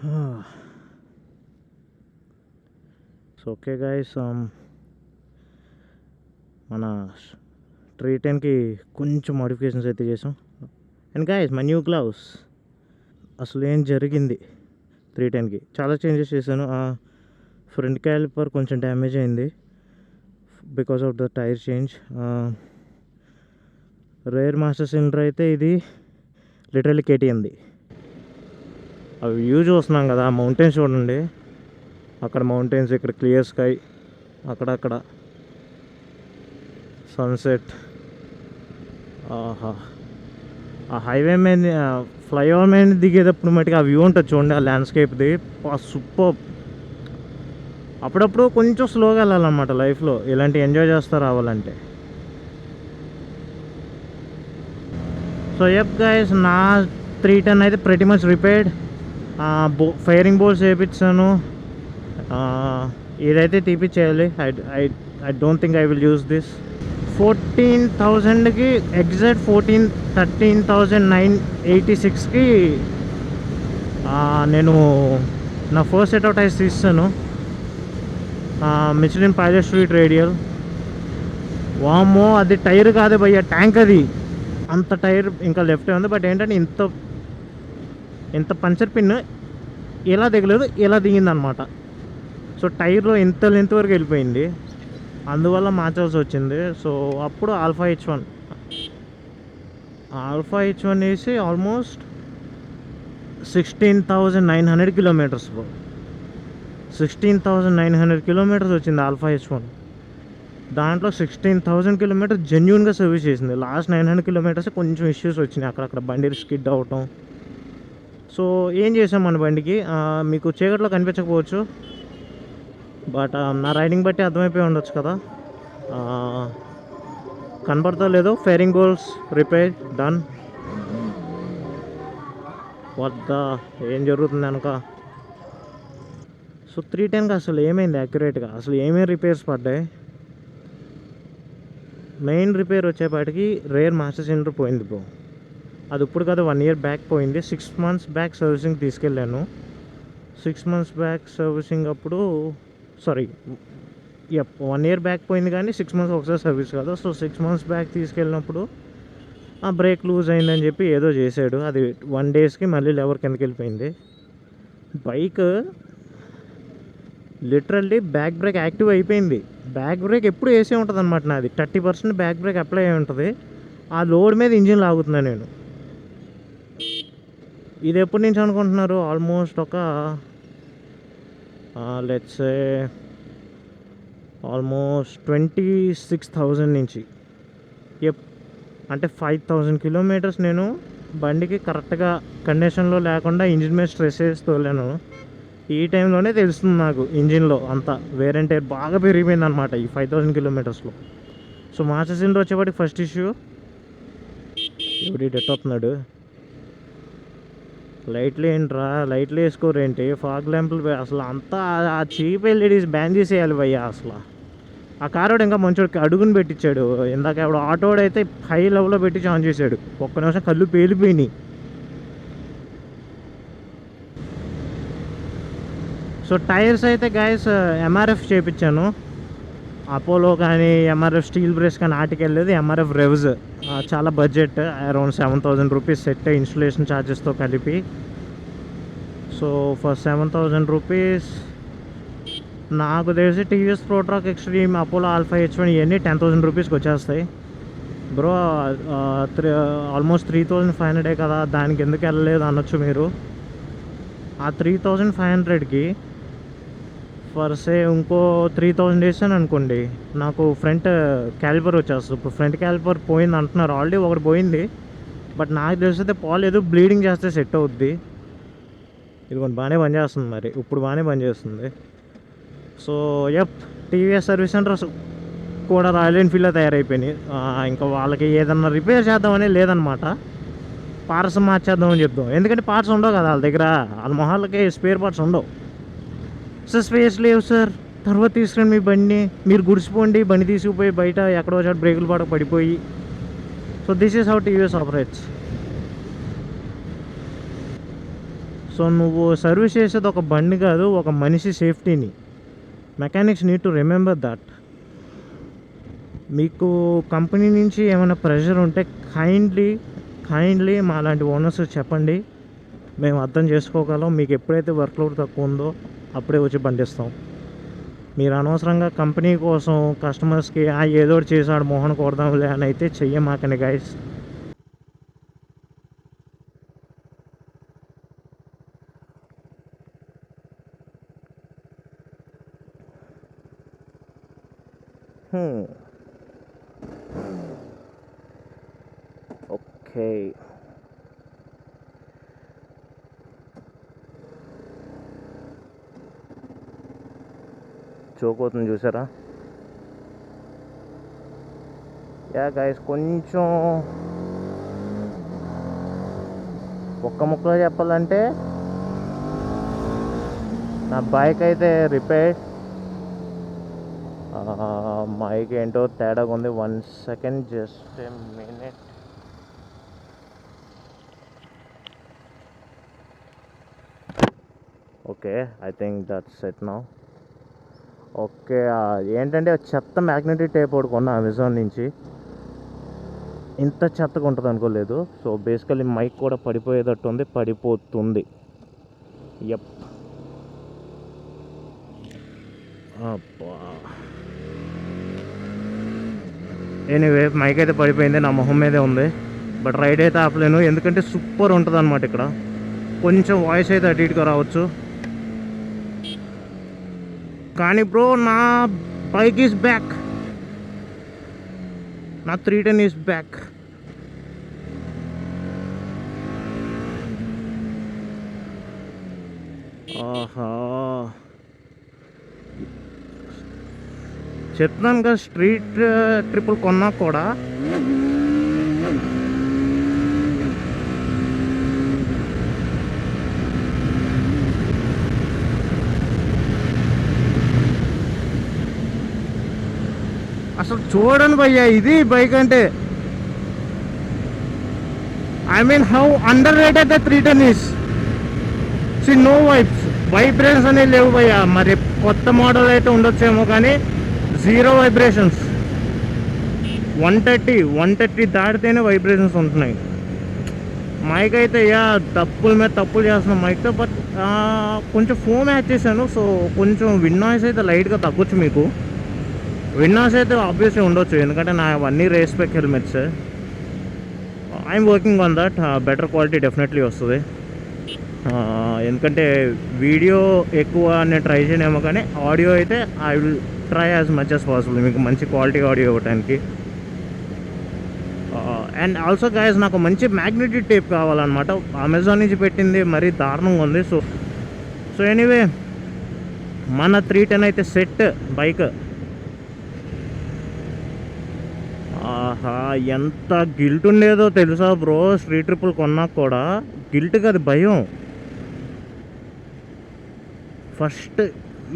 So okay guys మన tree టెన్కి కొంచెం మోడిఫికేషన్స్ అయితే చేసాం. And guys my new gloves అసలు ఏం జరిగింది త్రీ టెన్కి? చాలా చేంజెస్ చేశాను. ఫ్రంట్ క్యాలిపర్ కొంచెం డ్యామేజ్ అయింది because of the tyre change rear master cylinder అయితే ఇది లిటరల్లీ కేటీఎంది అవి వ్యూ చూస్తున్నాం కదా మౌంటైన్స్ చూడండి. అక్కడ మౌంటైన్స్ ఇక్కడ క్లియర్ స్కై అక్కడక్కడ. సన్సెట్ ఆహా. ఆ హైవే మీద ఫ్లైఓవర్ మీద దిగేటప్పుడు మటుకు ఆ వ్యూ ఉంటుంది చూడండి ఆ ల్యాండ్స్కేప్ది సూపర్ అప్పుడప్పుడు కొంచెం స్లోగా వెళ్ళాలన్నమాట లైఫ్లో ఇలాంటి ఎంజాయ్ చేస్తూ రావాలంటే. సో ఎప్ గైస్ నా త్రీ టెన్ అయితే ప్రతి మచ్ రిపేర్డ్ బో ఫైరింగ్ బోల్స్ వేయించాను ఏదైతే తీపిచ్చేయాలి I I I don't think I will use this. Fourteen థౌజండ్కి exact fourteen thirteen thousand nine eighty సిక్స్కి నేను నా ఫస్ట్ సెట్ అవుట్ ఐస్ తీస్తాను. Michelin Pilot Street Radial. వామో అది టైర్ కాదే భయ్య ట్యాంక్ అది. అంత టైర్ ఇంకా లెఫ్ట్ ఉంది బట్ ఏంటంటే ఇంత ఎంత పంచర్ పిన్ ఎలా దిగలేదు ఎలా దిగిందనమాట. సో టైర్లో ఇంత లెంత్ వరకు వెళ్ళిపోయింది. అందువల్ల మార్చాల్సి వచ్చింది. సో అప్పుడు Alpha H one. Alpha H one వేసి almost sixteen thousand nine hundred kilometres sixteen thousand nine hundred kilometres వచ్చింది ఆల్ఫా హెచ్ వన్. దాంట్లో సిక్స్టీన్ థౌజండ్ కిలోమీటర్స్ జెన్యున్గా సర్వీస్ చేసింది. లాస్ట్ నైన్ హండ్రెడ్ కిలోమీటర్స్ కొంచెం ఇష్యూస్ వచ్చినాయి. అక్కడక్కడ బండి స్కిడ్ అవటం సో ఏం చేసాం మన బండికి? మీకు చీకట్లో కనిపించకపోవచ్చు బట్ నా రైడింగ్ బట్టి అర్థమైపోయి ఉండొచ్చు కదా. కనబడతా లేదో లేదు. Fairing bolts repair done. వద్ద ఏం జరుగుతుంది వెనక? సో త్రీ టెన్కి అసలు ఏమైంది యాక్యురేట్గా అసలు ఏమేమి రిపేర్స్ పడ్డాయి? మెయిన్ రిపేర్ వచ్చేపాటికి రేర్ మాస్టర్ సిలిండర్ పోయింది బ్రో అది ఇప్పుడు కదా వన్ ఇయర్ బ్యాక్ పోయింది. సిక్స్ మంత్స్ బ్యాక్ సర్వీసింగ్ తీసుకెళ్ళాను. సిక్స్ మంత్స్ బ్యాక్ సర్వీసింగ్ అప్పుడు sorry yup one year back పోయింది కానీ సిక్స్ మంత్స్ ఒకసారి సర్వీస్ కదా. సో సిక్స్ మంత్స్ బ్యాక్ తీసుకెళ్ళినప్పుడు ఆ బ్రేక్ లూజ్ అయిందని చెప్పి ఏదో చేశాడు. అది వన్ డేస్కి మళ్ళీ లెవర్ కిందకి వెళ్ళిపోయింది. Bike literally back brake active అయిపోయింది. బ్యాక్ బ్రేక్ ఎప్పుడు వేసే ఉంటుంది అనమాట నాది. Thirty percent back brake apply అయి ఉంటుంది. ఆ లోడ్ మీద ఇంజిన్ లాగుతున్నా నేను. ఇది ఎప్పటి నుంచి అనుకుంటున్నారు? ఆల్మోస్ట్ ఒక let's almost twenty six thousand నుంచి. ఎప్ అంటే ఫైవ్ థౌజండ్ కిలోమీటర్స్ నేను బండికి కరెక్ట్గా కండిషన్లో లేకుండా ఇంజిన్ మీద స్ట్రెస్ వేసి తోలాను. ఈ టైంలోనే తెలుస్తుంది నాకు ఇంజిన్లో అంతా. వేరంటే బాగా పెరిగిపోయింది అనమాట ఈ ఫైవ్ థౌజండ్ కిలోమీటర్స్లో సో మాస్టర్ సిలిండర్ వచ్చేవాడికి ఫస్ట్ ఇష్యూ ఇప్పుడు డెట్ అవుతున్నాడు? లైట్లు ఏంట్రా? లైట్లు వేసుకోరేంటి? ఫాగ్ ల్యాంపులు అసలు అంతా ఆ- ఆ చీప్ ఎల్ఈడీస్ బ్యాన్ చేసేయాలి భయ్యా అసలు. ఆ కారోడు ఇంకా మంచోడికి అడుగుని పెట్టించాడు ఇందాక ఆవిడ ఆటోడు అయితే హై లెవెల్లో పెట్టి ఆన్ చేశాడు. ఒక్క నిమిషం కళ్ళు పేలిపోయినాయి సో టైర్స్ అయితే గాయస్ ఎంఆర్ఎఫ్ చేయించాను అపోలో కానీ ఎంఆర్ఎఫ్ స్టీల్ బ్రేస్ కానీ ఆటికెళ్ళేది ఎంఆర్ఎఫ్ రెవ్స్ చాలా budget around seven thousand rupees set installation ఛార్జెస్తో కలిపి. So for seven thousand rupees నాకు తెలిసి TVS Protorq Extreme Apollo Alpha H one ఇవన్నీ టెన్ థౌసండ్ రూపీస్కి వచ్చేస్తాయి. Bro three almost three thousand five హండ్రెడే కదా? దానికి ఎందుకు వెళ్ళలేదు అనొచ్చు మీరు. ఆ త్రీ థౌజండ్ ఫైవ్ హండ్రెడ్కి ఫర్ సే ఇంకో త్రీ థౌజండ్ వేసాను అనుకోండి నాకు ఫ్రంట్ క్యాలిపర్ వచ్చేస్తుంది. ఇప్పుడు ఫ్రంట్ క్యాలిపర్ పోయింది అంటున్నారు. ఆల్రెడీ ఒకటి పోయింది. బట్ నాకు తెలిసితే పోలేదు బ్లీడింగ్ చేస్తే సెట్ అవుద్ది. ఇదిగోండి బాగానే పనిచేస్తుంది మరి. ఇప్పుడు బాగానే పనిచేస్తుంది. So yup TVS service centres కూడా రాయల్ ఎన్ఫీల్డ్లో తయారైపోయినాయి. ఇంకా వాళ్ళకి ఏదన్నా రిపేర్ చేద్దామని లేదనమాట పార్ట్స్ మార్చేద్దామని చెప్దాం. ఎందుకంటే పార్ట్స్ ఉండవు కదా వాళ్ళ దగ్గర. వాళ్ళ మొహాలకి స్పేర్ పార్ట్స్ ఉండవు. సార్ స్పేస్ లేవు సార్. తర్వాత తీసుకురండి మీ బండిని. మీరు గుడిసిపోండి బండి తీసుకుపోయి బయట ఎక్కడో చోట బ్రేకులు పాట పడిపోయి. So this is how TVS operates so నువ్వు సర్వీస్ చేసేది ఒక బండి కాదు ఒక మనిషి సేఫ్టీని mechanics need to remember that మీకు కంపెనీ నుంచి ఏమైనా ప్రెషర్ ఉంటే కైండ్లీ కైండ్లీ మా లాంటి ఓనర్స్ చెప్పండి. మేము అర్థం చేసుకోగలం మీకు ఎప్పుడైతే వర్క్లోడ్ తక్కువ ఉందో. అప్పుడే వచ్చి బండిస్తాం. మీరు అనవసరంగా కంపెనీ కోసం కస్టమర్స్కి "ఆ, ఏదో ఒకటి మోహన్ కొడదాంలే అని అయితే చెయ్యమాకండి గైస్ ఓకే. చోకోతుంది చూసారా? యా గైస్ కొంచెం ఒక్క ముక్కలో చెప్పాలంటే నా బైక్ అయితే రిపేర్ మైక్ ఏంటో తేడాగా ఉంది. One second just minute okay I think that's set now okay ఆ, ఏంటంటే చెత్త మ్యాగ్నెటిక్ టేప్ ఒకటి కొన్నా అమెజాన్ నుంచి. ఇంత చెత్తగా ఉంటుంది అనుకోలేదు. సో బేసికలీ మైక్ కూడా పడిపోయేటట్టు ఉంది పడిపోతుంది. యప్. అబ్బా. ఎనీవే మైక్ అయితే పడిపోయింది నా మొహం మీదే ఉంది. బట్ రైడ్ అయితే ఆపలేను ఎందుకంటే సూపర్ ఉంటుంది అనమాట ఇక్కడ. కొంచెం వాయిస్ అయితే అటు ఇటుగా రావచ్చు. కానీ బ్రో నా బైక్ ఈజ్ బ్యాక్ నా త్రీ టెన్ ఈజ్ బ్యాక్ ఆహా. చెప్తున్నాను కదా స్ట్రీట్ ట్రిపుల్ uh, కొన్నా కూడా. Mm-hmm. అసలు చూడండి భయ్యా ఇది బైక్ అంటే. I mean how underrated the three ten is see no vibes vibrations అనేవి లేవు భయ్యా. మరి కొత్త మోడల్ అయితే ఉండొచ్చేమో కానీ zero vibrations one thirty one thirty దాటితేనే vibrations ఉంటున్నాయి. మైక్ అయితే యా తప్పుల మీద తప్పులు చేస్తున్నాం మైక్తో బట్ కొంచెం ఫోన్ యాడ్ చేశాను సో కొంచెం విన్ నాయిస్ అయితే లైట్గా తగ్గొచ్చు మీకు. విన్నర్స్ అయితే ఆబ్వియస్లీ ఉండొచ్చు ఎందుకంటే నా అవన్నీ race helmets I'm working on that better quality definitely వస్తుంది. ఎందుకంటే వీడియో ఎక్కువ నేను ట్రై చేయనేమో కానీ ఆడియో అయితే I will try as much as possible మీకు మంచి క్వాలిటీ ఆడియో ఇవ్వడానికి అండ్ ఆల్సో గాయస్ నాకు మంచి మ్యాగ్నెటిక్ టేప్ కావాలన్నమాట. అమెజాన్ నుంచి పెట్టింది మరీ దారుణంగా ఉంది. సో సో ఎనీవే మన త్రీ టెన్ అయితే సెట్ బైక్ ఆహా ఎంత గిల్ట్ ఉండేదో తెలుసా బ్రో? స్ట్రీట్ ట్రిప్పులు కొన్నాక కూడా గిల్ట్ కాదు భయం. ఫస్ట్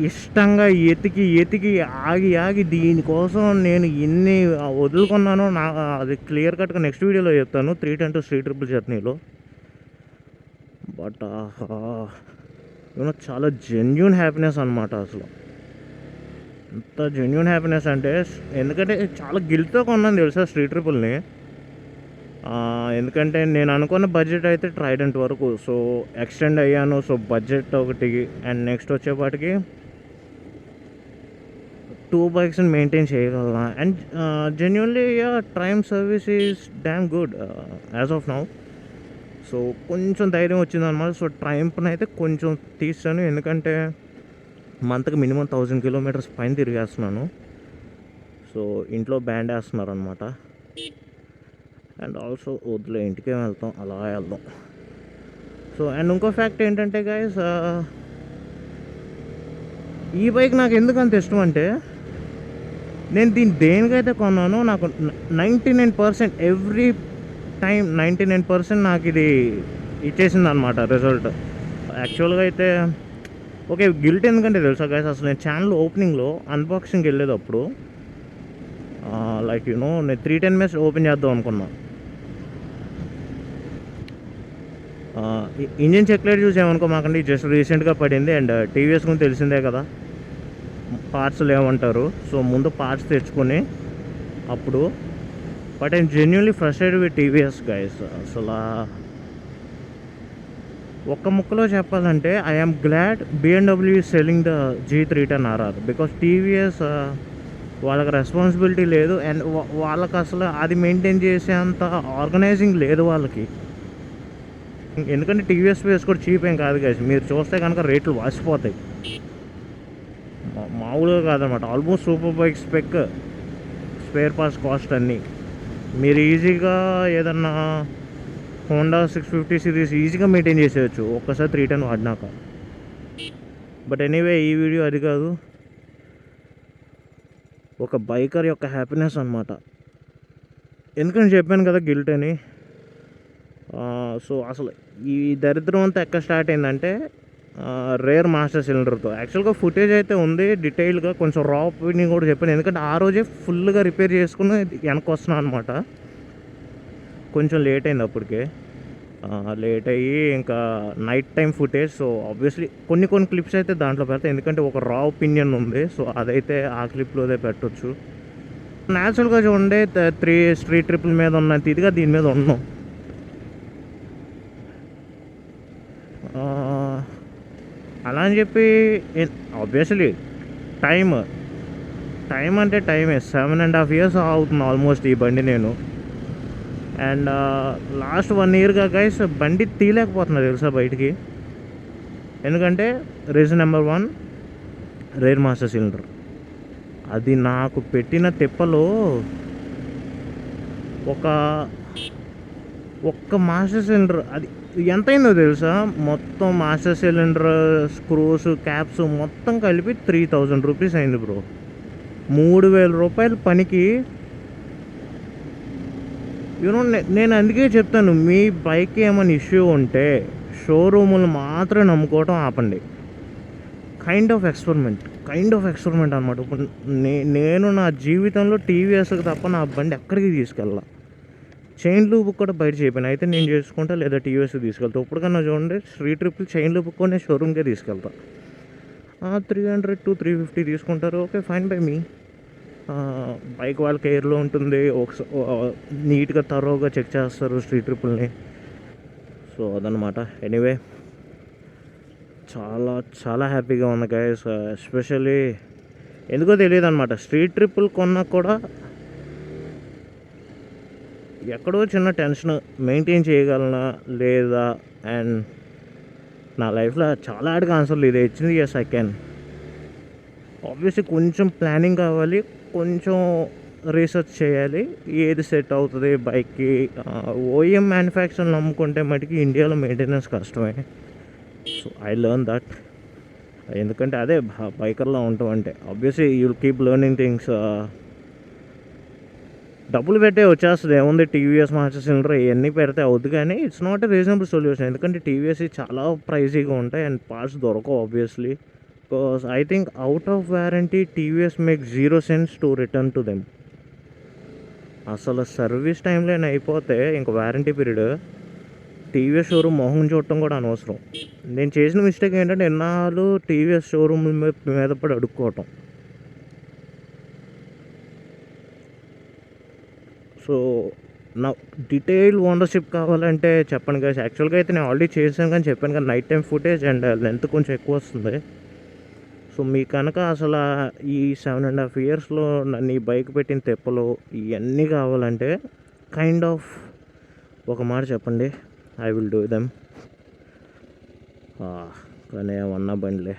ఇష్టంగా ఎతికి ఎతికి ఆగి ఆగి దీనికోసం నేను ఎన్ని వదులుకున్నానో నా అది క్లియర్ కట్గా నెక్స్ట్ వీడియోలో చెప్తాను. Three ten to Street Triple జర్నీలో. బట్ ఆహా చాలా జెన్యున్ హ్యాపీనెస్ అనమాట అసలు. ఎంత జెన్యున్ హ్యాపీనెస్ అంటే ఎందుకంటే చాలా గిల్తో కొన్నాను తెలుసా స్ట్రీట్ ట్రిపుల్ని ఎందుకంటే నేను అనుకున్న బడ్జెట్ అయితే ట్రైడెంట్ వరకు సో ఎక్స్టెండ్ అయ్యాను సో బడ్జెట్ ఒకటి అండ్ నెక్స్ట్ వచ్చేపాటికి టూ బైక్స్ని మెయింటైన్ చేయగలనా. And genuinely Triumph service is damn good as of now so కొంచెం ధైర్యం వచ్చిందన్నమాట. సో ట్రైంప్ని అయితే కొంచెం తీస్తాను ఎందుకంటే మంత్కి మినిమం థౌజండ్ కిలోమీటర్స్ పైన తిరిగేస్తున్నాను. సో ఇంట్లో బ్యాండ్ వేస్తున్నారు అనమాట అండ్ ఆల్సో వద్దులే ఇంటికే వెళ్తాం అలా వెళ్దాం. సో అండ్ ఇంకో ఫ్యాక్ట్ ఏంటంటే గాయస్ ఈ బైక్ నాకు ఎందుకు అంత ఇష్టం అంటే నేను దీన్ని దేనికైతే కొన్నానో నాకు ninety nine percent every time ninety nine percent నాకు ఇది ఇచ్చేసింది అనమాట రిజల్ట్. యాక్చువల్గా అయితే ఓకే గిల్ట్ ఎందుకంటే తెలుసా గైస్ అసలు నేను ఛానల్ ఓపెనింగ్లో అన్బాక్సింగ్ వెళ్ళేటప్పుడు లైక్ యూనో నేను త్రీ టెన్ మినిట్స్ ఓపెన్ చేద్దాం అనుకున్నా. ఇంజిన్ చెక్ లైట్ చూసి మాకండి జస్ట్ రీసెంట్గా పడింది అండ్ టీవీఎస్ uh, గురించి తెలిసిందే కదా. పార్ట్స్ లేవంటారు. సో ముందు పార్ట్స్ తెచ్చుకొని అప్పుడు but I'm genuinely frustrated with TVS guys అసలు ఒక్క ముక్కలో చెప్పాలంటే I'm glad BMW selling the G three ten RR because TVS వాళ్ళకి రెస్పాన్సిబిలిటీ లేదు అండ్ వాళ్ళకి అసలు అది మెయింటైన్ చేసేంత ఆర్గనైజింగ్ లేదు వాళ్ళకి. ఎందుకంటే టీవీఎస్ స్పేస్ కూడా చీప్ ఏం కాదు కదా మీరు చూస్తే కనుక రేట్లు వాసిపోతాయి. మా- మామూలుగా కాదనమాట almost super bike spec spare parts cost అన్నీ. మీరు ఈజీగా ఏదన్నా హోండా సిక్స్ ఫిఫ్టీ సిరీస్ ఈజీగా మెయింటైన్ చేసేయచ్చు. ఒక్కసారి త్రీ టెన్ వాడినాక. బట్ ఎనీవే ఈ వీడియో అది కాదు. ఒక బైకర్ యొక్క హ్యాపీనెస్ అనమాట ఎందుకని చెప్పాను కదా గిల్ట్ అని? సో అసలు ఈ దరిద్రం అంతా ఎక్కడ స్టార్ట్ అయిందంటే రేర్ మాస్టర్ సిలిండర్తో యాక్చువల్గా ఫుటేజ్ అయితే ఉంది డీటెయిల్గా కొంచెం రా ఒపీనియన్ కూడా చెప్పాను. ఎందుకంటే ఆ రోజే ఫుల్గా రిపేర్ చేసుకుని వెనక్కి వస్తున్నాను అనమాట కొంచెం లేట్ అయింది అప్పటికే. లేట్ అయ్యి ఇంకా night time footage so obviously కొన్ని కొన్ని క్లిప్స్ అయితే దాంట్లో పెడతాయి ఎందుకంటే ఒక రా ఒపీనియన్ ఉంది సో అదైతే ఆ క్లిప్లోదే పెట్టొచ్చు. న్యాచురల్గా చూడండి త్రీ స్ట్రీట్ ట్రిపుల్ మీద ఉన్నంత ఇదిగా దీని మీద ఉన్నాం. అలా అని చెప్పి ఆబ్వియస్లీ టైం టైం అంటే టైమే సెవెన్ అండ్ హాఫ్ ఇయర్స్ అవుతుంది ఆల్మోస్ట్ ఈ బండి నేను. అండ్ లాస్ట్ వన్ ఇయర్గా గైస్ బండి తీయలేకపోతున్నారు తెలుసా బయటికి. ఎందుకంటే reason number one rear master cylinder అది నాకు పెట్టిన తిప్పలో ఒక ఒక్క మాస్టర్ సిలిండర్ అది ఎంత అయిందో తెలుసా? మొత్తం మాస్టర్ సిలిండర్ స్క్రూస్ క్యాప్స్ మొత్తం కలిపి త్రీ థౌజండ్ రూపీస్ అయింది బ్రో మూడు వేల రూపాయల పనికి యూనో నేను అందుకే చెప్తాను మీ బైక్ ఏమైనా ఇష్యూ ఉంటే షోరూములు మాత్రం నమ్ముకోవటం ఆపండి. Kind of experiment kind of experiment అనమాట ఇప్పుడు నే నేను నా జీవితంలో టీవీఎస్కి తప్ప నా బండి ఎక్కడికి తీసుకెళ్ళా. చైన్ లూప్ కూడా బయట చేయపోయినా అయితే నేను చేసుకుంటా లేదా టీవీఎస్ తీసుకెళ్తా. ఇప్పటికన్నా చూడండి స్ట్రీట్ ట్రిప్లు చైన్ లూప్ కూడా నేను షోరూమ్కే తీసుకెళ్తా. Three hundred to three fifty తీసుకుంటారు. ఓకే ఫైన్ బై మీ బైక్ వాళ్ళ కేర్లో ఉంటుంది. ఒకసారి నీట్గా తరోగా చెక్ చేస్తారు స్ట్రీట్ ట్రిపుల్ని సో అదనమాట ఎనీవే చాలా చాలా హ్యాపీగా ఉంది గైస్. ఎస్పెషల్లీ ఎందుకో తెలియదు అనమాట స్ట్రీట్ ట్రిప్పులు కొన్నా కూడా ఎక్కడో చిన్న టెన్షన్ మెయింటైన్ చేయగలనా లేదా అండ్ నా లైఫ్లో చాలా ఆడికి ఆన్సర్లు ఇదే ఇచ్చింది. ఎస్ ఐ క్యాన్ ఆబ్వియస్లీ కొంచెం ప్లానింగ్ కావాలి. కొంచెం రీసెర్చ్ చేయాలి. ఏది సెట్ అవుతుంది బైక్కి ఓఎం మ్యానుఫ్యాక్చర్ నమ్ముకుంటే మటుకి ఇండియాలో మెయింటెనెన్స్ కష్టమే. సో ఐ లెర్న్ దట్ ఎందుకంటే అదే బైకర్లో ఉంటాం అంటే. Obviously you'll keep learning things డబ్బులు పెట్టే వచ్చేస్తుంది. ఏముంది? టీవీఎస్ మాస్టర్ సిలిండర్ ఇవన్నీ పెడితే అవుద్ది కానీ it's not a reasonable solution ఎందుకంటే టీవీఎస్ చాలా ప్రైజీగా ఉంటాయి అండ్ పార్ట్స్ దొరకవు obviously because I think out of warranty TVS make zero sense to return to them అసలు సర్వీస్ టైంలో అయిపోతే ఇంక వారంటీ పీరియడ్ టీవీఎస్ షోరూమ్ మొహం చూడటం కూడా అనవసరం. నేను చేసిన మిస్టేక్ ఏంటంటే ఎన్నాళ్ళు టీవీఎస్ షోరూమ్ మీద పడి అడుక్కోవటం. సో నా డీటెయిల్ ఓనర్షిప్ కావాలంటే చెప్పండి కదా యాక్చువల్గా అయితే నేను ఆల్రెడీ చేశాను కానీ చెప్పాను కానీ night time footage and length కొంచెం ఎక్కువ వస్తుంది. సో మీ కనుక అసలు ఈ సెవెన్ అండ్ హాఫ్ ఇయర్స్లో నన్ను ఈ బైక్ పెట్టిన తెప్పలు ఇవన్నీ కావాలంటే కైండ్ ఆఫ్ ఒక మాట చెప్పండి. ఐ విల్ డూ దెమ్ కానీ ఏమన్నా బండిలే.